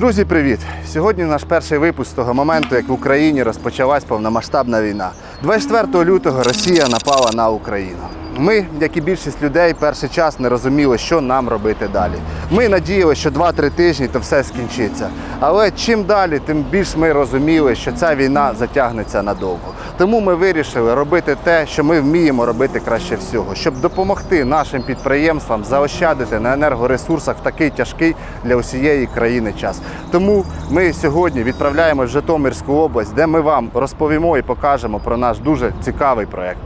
Друзі, привіт! Сьогодні наш перший випуск з того моменту, як в Україні розпочалась повномасштабна війна. 24 лютого Росія напала на Україну. Ми, як і більшість людей, перший час не розуміли, що нам робити далі. Ми надіялися, що 2-3 тижні то все скінчиться. Але чим далі, тим більш ми розуміли, що ця війна затягнеться надовго. Тому ми вирішили робити те, що ми вміємо робити краще всього, щоб допомогти нашим підприємствам заощадити на енергоресурсах в такий тяжкий для усієї країни час. Тому ми сьогодні відправляємо в Житомирську область, де ми вам розповімо і покажемо про наш дуже цікавий проект.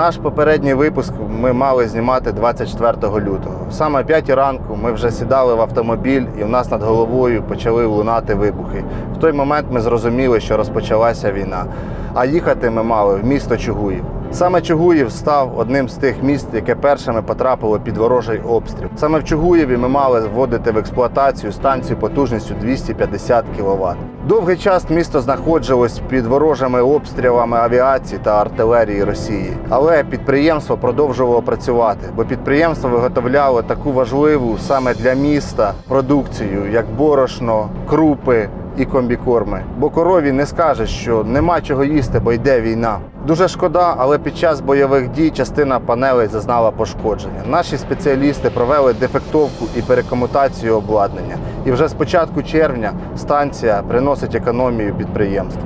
Наш попередній випуск ми мали знімати 24 лютого. Саме о 5 ранку ми вже сідали в автомобіль, і в нас над головою почали лунати вибухи. В той момент ми зрозуміли, що розпочалася війна. А їхати ми мали в місто Чугуїв. Саме Чугуїв став одним з тих міст, яке першими потрапило під ворожий обстріл. Саме в Чугуєві ми мали вводити в експлуатацію станцію потужністю 250 кВт. Довгий час місто знаходилось під ворожими обстрілами авіації та артилерії Росії. Але підприємство продовжувало працювати, бо підприємство виготовляло таку важливу саме для міста продукцію, як борошно, крупи і комбікорми. Бо корові не скажеш, що нема чого їсти, бо йде війна. Дуже шкода, але під час бойових дій частина панелей зазнала пошкодження. Наші спеціалісти провели дефектовку і перекомутацію обладнання. І вже з початку червня станція приносить економію підприємству.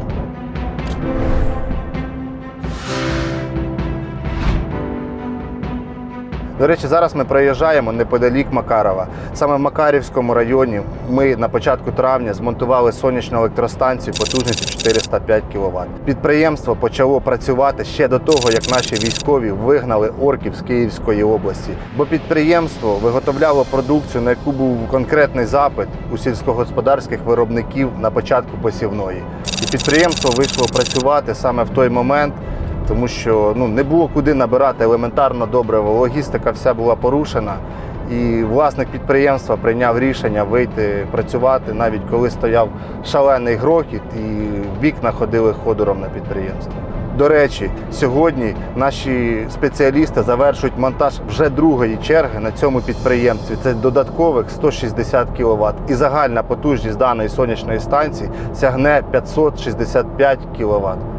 До речі, зараз ми проїжджаємо неподалік Макарова. Саме в Макарівському районі ми на початку травня змонтували сонячну електростанцію потужністю 405 кВт. Підприємство почало працювати ще до того, як наші військові вигнали орків з Київської області. Бо підприємство виготовляло продукцію, на яку був конкретний запит у сільськогосподарських виробників на початку посівної. І підприємство вийшло працювати саме в той момент тому що ну, не було куди набирати елементарно добриво. Логістика вся була порушена. І власник підприємства прийняв рішення вийти працювати, навіть коли стояв шалений грохіт і вікна ходили ходором на підприємство. До речі, сьогодні наші спеціалісти завершують монтаж вже другої черги на цьому підприємстві. Це додаткових 160 кВт. І загальна потужність даної сонячної станції сягне 565 кВт.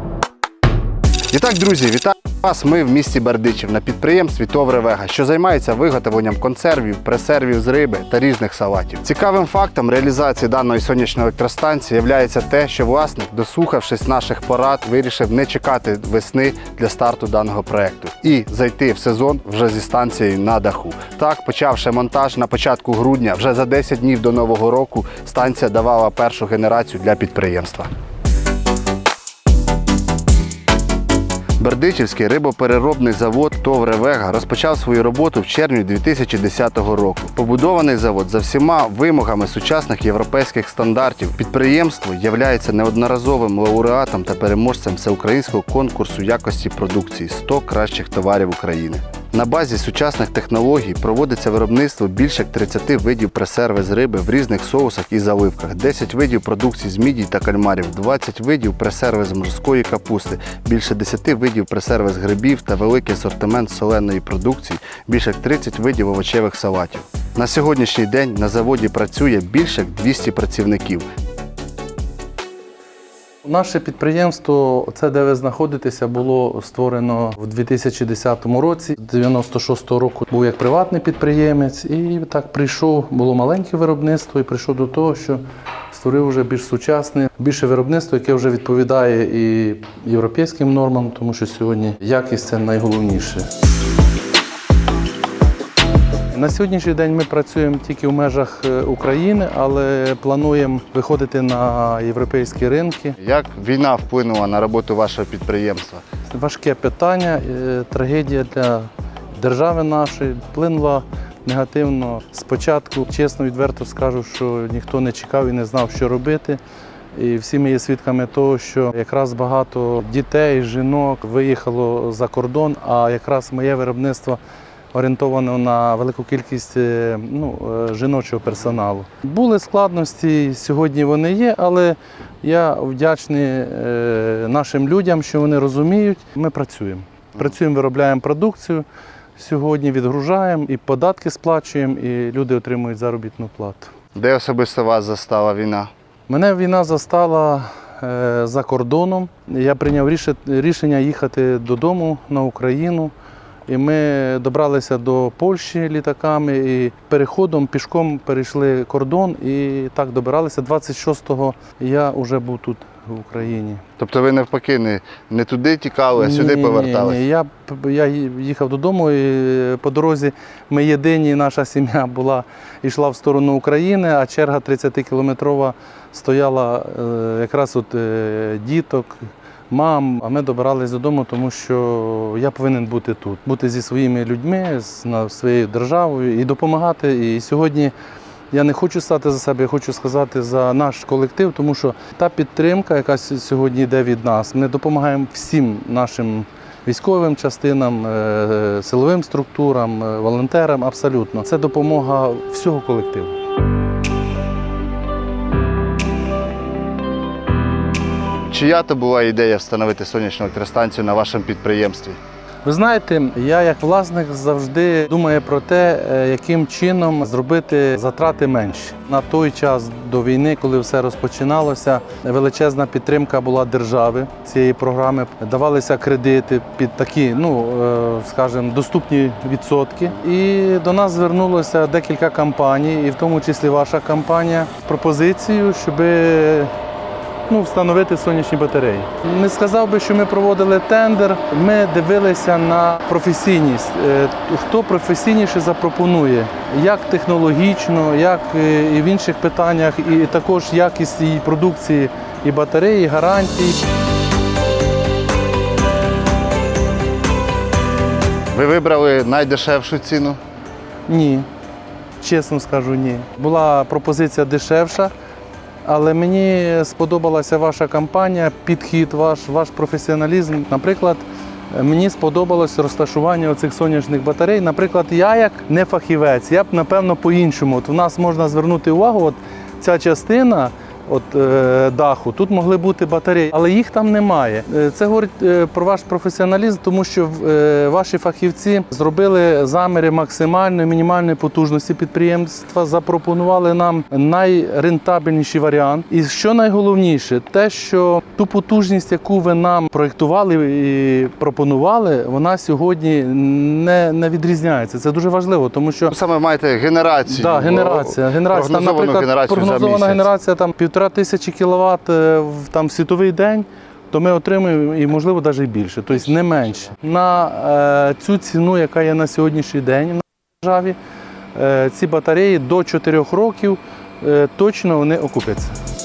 І так, друзі, вітаю вас. Ми в місті Бердичів на підприємстві Товре Вега, що займається виготовленням консервів, пресервів з риби та різних салатів. Цікавим фактом реалізації даної сонячної електростанції є те, що власник, дослухавшись наших порад, вирішив не чекати весни для старту даного проекту і зайти в сезон вже зі станцією на даху. Так, почавши монтаж на початку грудня, вже за 10 днів до нового року станція давала першу генерацію для підприємства. Бердичівський рибопереробний завод Товре Вега розпочав свою роботу в червні 2010 року. Побудований завод за всіма вимогами сучасних європейських стандартів. Підприємство являється неодноразовим лауреатом та переможцем всеукраїнського конкурсу якості продукції 100 кращих товарів України. На базі сучасних технологій проводиться виробництво більше як 30 видів пресерви з риби в різних соусах і заливках, 10 видів продукції з мідій та кальмарів, 20 видів пресерви з морської капусти, більше 10 видів пресерви з грибів та великий асортимент соленої продукції, більше як 30 видів овочевих салатів. На сьогоднішній день на заводі працює більше як 200 працівників. Наше підприємство, це де ви знаходитеся, було створено в 2010 році. З 96-го року був як приватний підприємець, і так прийшов, було маленьке виробництво, і прийшов до того, що створив вже більш сучасне, більше виробництво, яке вже відповідає і європейським нормам, тому що сьогодні якість це найголовніше. На сьогоднішній день ми працюємо тільки в межах е, України, але плануємо виходити на європейські ринки. Як війна вплинула на роботу вашого підприємства? Важке питання, е, трагедія для держави нашої вплинула негативно. Спочатку, чесно, відверто скажу, що ніхто не чекав і не знав, що робити. І всі ми є свідками того, що якраз багато дітей, жінок виїхало за кордон, а якраз моє виробництво орієнтовано на велику кількість е, ну, е, жіночого персоналу. Були складності, сьогодні вони є, але я вдячний е, нашим людям, що вони розуміють. Ми працюємо. Працюємо, виробляємо продукцію. Сьогодні відгружаємо і податки сплачуємо, і люди отримують заробітну плату. Де особисто вас застала війна? Мене війна застала за кордоном. Я прийняв рішення їхати додому на Україну. І ми добралися до Польщі літаками і переходом пішком перейшли кордон і так добиралися. 26-го я вже був тут в Україні. Тобто ви навпаки не, не туди тікали, а сюди Ні, повертались? Ні, ні. Я, я їхав додому і по дорозі ми єдині, наша сім'я була, йшла в сторону України, а черга 30-кілометрова стояла е, якраз от е, діток, мам. А ми добирались додому, тому що я повинен бути тут, бути зі своїми людьми, з своєю державою і допомагати. І сьогодні. Я не хочу стати за себе, я хочу сказати за наш колектив, тому що та підтримка, яка сьогодні йде від нас, ми допомагаємо всім нашим військовим частинам, е, силовим структурам, е, волонтерам. Абсолютно, це допомога всього колективу. Чия то була ідея встановити сонячну електростанцію на вашому підприємстві? Ви знаєте, я як власник завжди думаю про те, е, яким чином зробити затрати менші. На той час до війни, коли все розпочиналося, величезна підтримка була держави цієї програми. Давалися кредити під такі, ну е, скажімо, доступні відсотки. І до нас звернулося декілька компаній, і в тому числі ваша компанія, з пропозицією, щоби ну, встановити сонячні батареї. Не сказав би, що ми проводили тендер. Ми дивилися на професійність. Е, Хто професійніше запропонує, як технологічно, як е, і в інших питаннях, і також якість і продукції, і батареї, і гарантій. Ви вибрали найдешевшу ціну? Ні, чесно скажу, ні. Була пропозиція дешевша, але мені сподобалася ваша кампанія, підхід ваш, ваш професіоналізм. Наприклад, мені сподобалось розташування цих сонячних батарей. Наприклад, я як не фахівець, я б напевно по-іншому. От в нас можна звернути увагу, от ця частина. От е, даху тут могли бути батареї, але їх там немає. Е, Це говорить е, про ваш професіоналізм, тому що е, ваші фахівці зробили заміри максимальної мінімальної потужності підприємства, запропонували нам найрентабельніший варіант. І що найголовніше, те, що ту потужність, яку ви нам проєктували і пропонували, вона сьогодні не, не відрізняється. Це дуже важливо, тому що саме маєте генерацію. Да, генерація. генерація. Там, наприклад, генерацію за прогнозована місяць. генерація там півтора тисячі кіловат е, в світовий день. То ми отримуємо і можливо навіть більше, тобто не менше. На е, цю ціну, яка є на сьогоднішній день в державі, е, ці батареї до 4 років точно вони окупяться.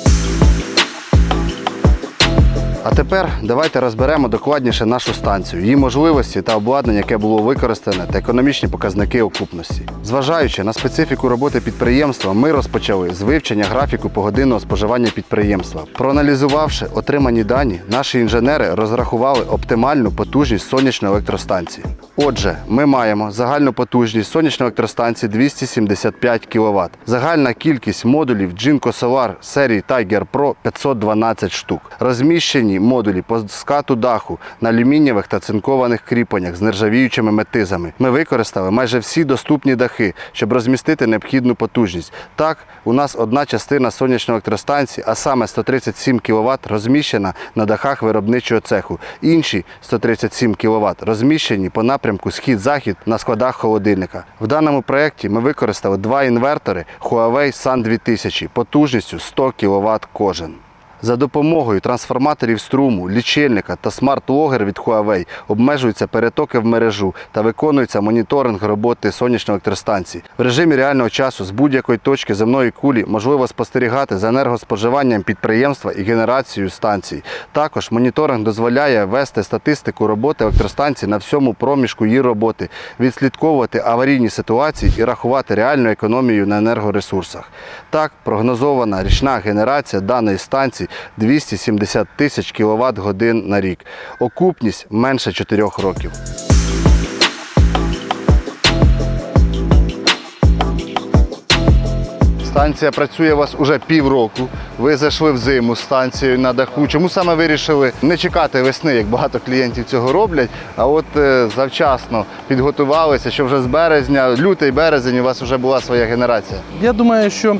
А тепер давайте розберемо докладніше нашу станцію, її можливості та обладнання, яке було використане, та економічні показники окупності. Зважаючи на специфіку роботи підприємства, ми розпочали з вивчення графіку погодинного споживання підприємства. Проаналізувавши отримані дані, наші інженери розрахували оптимальну потужність сонячної електростанції. Отже, ми маємо загальну потужність сонячної електростанції 275 кВт. Загальна кількість модулів Jinko Solar серії Tiger Pro 512 штук. Розміщені модулі по скату даху на алюмінієвих та цинкованих кріпленнях з нержавіючими метизами. Ми використали майже всі доступні дахи, щоб розмістити необхідну потужність. Так, у нас одна частина сонячної електростанції, а саме 137 кВт, розміщена на дахах виробничого цеху. Інші 137 кВт розміщені по напрямку схід-захід на складах холодильника. В даному проєкті ми використали два інвертори Huawei Sun 2000 потужністю 100 кВт кожен. За допомогою трансформаторів струму, лічильника та смарт-логер від Huawei обмежуються перетоки в мережу та виконується моніторинг роботи сонячної електростанції. В режимі реального часу з будь-якої точки земної кулі можливо спостерігати за енергоспоживанням підприємства і генерацією станції. Також моніторинг дозволяє вести статистику роботи електростанції на всьому проміжку її роботи, відслідковувати аварійні ситуації і рахувати реальну економію на енергоресурсах. Так, прогнозована річна генерація даної станції 270 тисяч кВт годин на рік. Окупність менше 4 років. Станція працює у вас уже півроку. Ви зайшли в зиму з станцією на даху. Чому саме вирішили не чекати весни, як багато клієнтів цього роблять, а от е, завчасно підготувалися, що вже з березня, лютий березень у вас вже була своя генерація. Я думаю, що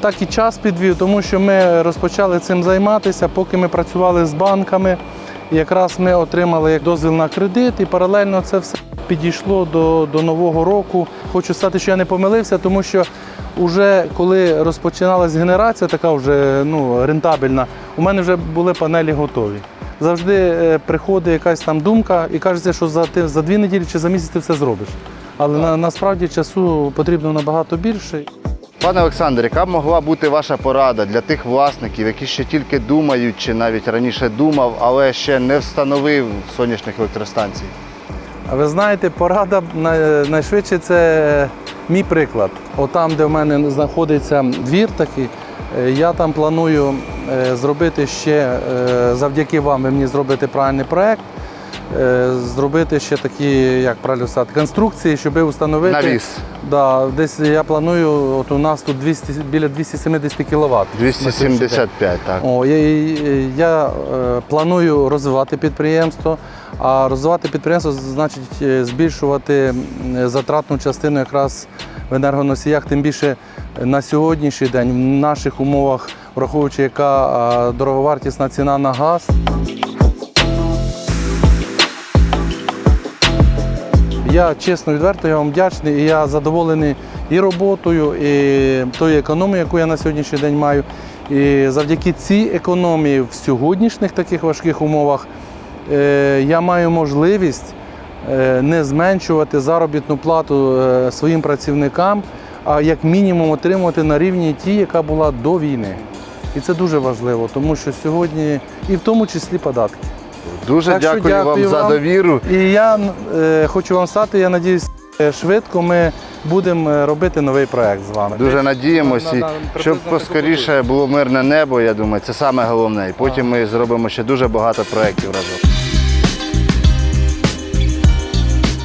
так і час підвів, тому що ми розпочали цим займатися, поки ми працювали з банками. Якраз ми отримали як дозвіл на кредит, і паралельно це все підійшло до, до нового року. Хочу сказати, що я не помилився, тому що вже коли розпочиналась генерація, така вже ну, рентабельна, у мене вже були панелі готові. Завжди е, приходить якась там думка і кажеться, що за, ти- за дві неділі чи за місяць ти все зробиш. Але на, насправді часу потрібно набагато більше. Пане Олександр, яка б могла бути ваша порада для тих власників, які ще тільки думають, чи навіть раніше думав, але ще не встановив сонячних електростанцій? А ви знаєте, порада найшвидше це мій приклад. Отам, де в мене знаходиться двір такий, е, я там планую е, зробити ще, е, завдяки вам, ви мені зробите правильний проект, зробити ще такі, як правильно сказати, конструкції, щоб встановити. Навіс. Да, десь я планую, от у нас тут 200, біля 270 кВт. 275, так. О, я, я е, планую розвивати підприємство, а розвивати підприємство значить е, збільшувати затратну частину якраз в енергоносіях, тим більше на сьогоднішній день в наших умовах, враховуючи, яка дороговартісна ціна на газ. Я чесно відверто, я вам вдячний і я задоволений і роботою, і тою економією, яку я на сьогоднішній день маю. І завдяки цій економії в сьогоднішніх таких важких умовах е, я маю можливість е, не зменшувати заробітну плату е, своїм працівникам, а як мінімум отримувати на рівні ті, яка була до війни. І це дуже важливо, тому що сьогодні, і в тому числі податки. Дуже Так дякую, дякую вам за довіру. І я е, хочу вам стати, я надіюсь, е, швидко ми будемо е, робити новий проект з вами. Дуже надіємося, на- на- щоб поскоріше було мирне небо, я думаю, це саме головне. І потім ми зробимо ще дуже багато проєктів разом.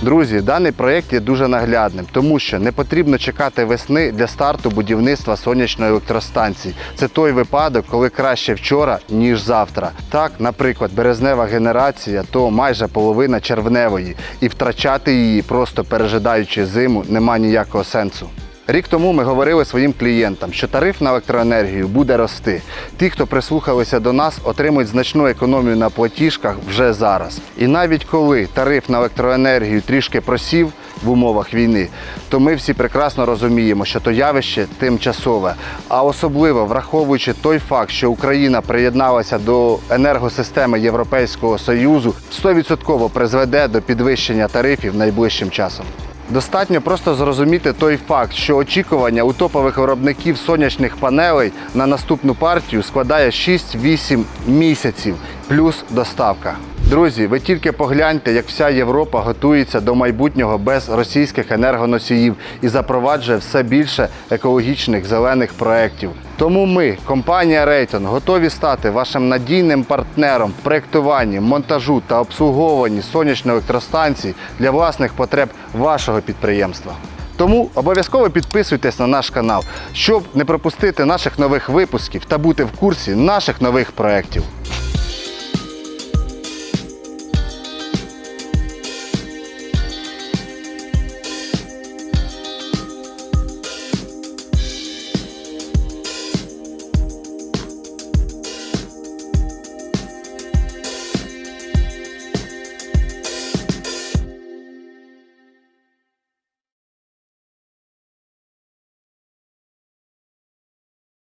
Друзі, даний проєкт є дуже наглядним, тому що не потрібно чекати весни для старту будівництва сонячної електростанції. Це той випадок, коли краще вчора, ніж завтра. Так, наприклад, березнева генерація то майже половина червневої, і втрачати її, просто пережидаючи зиму, нема ніякого сенсу. Рік тому ми говорили своїм клієнтам, що тариф на електроенергію буде рости. Ті, хто прислухалися до нас, отримують значну економію на платіжках вже зараз. І навіть коли тариф на електроенергію трішки просів в умовах війни, то ми всі прекрасно розуміємо, що то явище тимчасове. А особливо враховуючи той факт, що Україна приєдналася до енергосистеми Європейського Союзу, 100% призведе до підвищення тарифів найближчим часом. Достатньо просто зрозуміти той факт, що очікування у топових виробників сонячних панелей на наступну партію складає 6-8 місяців плюс доставка. Друзі, ви тільки погляньте, як вся Європа готується до майбутнього без російських енергоносіїв і запроваджує все більше екологічних зелених проєктів. Тому ми, компанія Рейтон, готові стати вашим надійним партнером в проєктуванні, монтажу та обслуговуванні сонячної електростанції для власних потреб вашого підприємства. Тому обов'язково підписуйтесь на наш канал, щоб не пропустити наших нових випусків та бути в курсі наших нових проєктів.